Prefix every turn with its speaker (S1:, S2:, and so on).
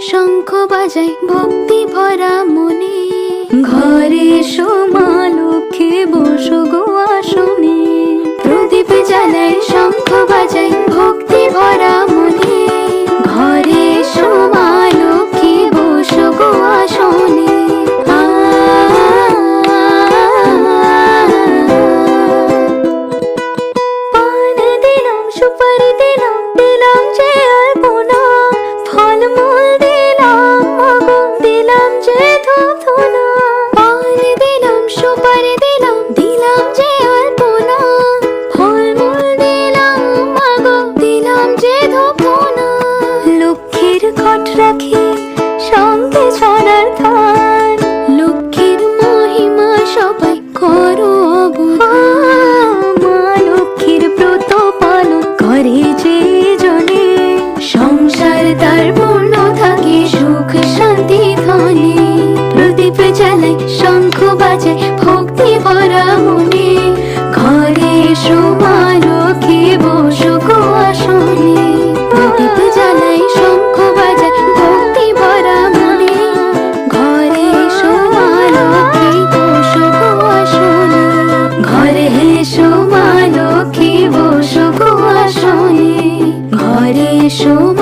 S1: শঙ্খ বাজাই ভক্তি ভরা মনে। ঘরে সোমা লক্ষ্মী, বসো গো আসনে। প্রদীপ জ্বালাই শঙ্খ বাজাই শঙ্খ বাজায় ভক্তি ভরা মনে। ঘরে শোভা লক্ষ্মী বসো গো আসনে। প্রদীপ জ্বালাই শঙ্খ বাজায় ভক্তি ভরা মনে। ঘরে শোভা লক্ষ্মী বসো গো আসনে। ঘরে শোভা লক্ষ্মী বসো গো আসনে। ঘরে শোভা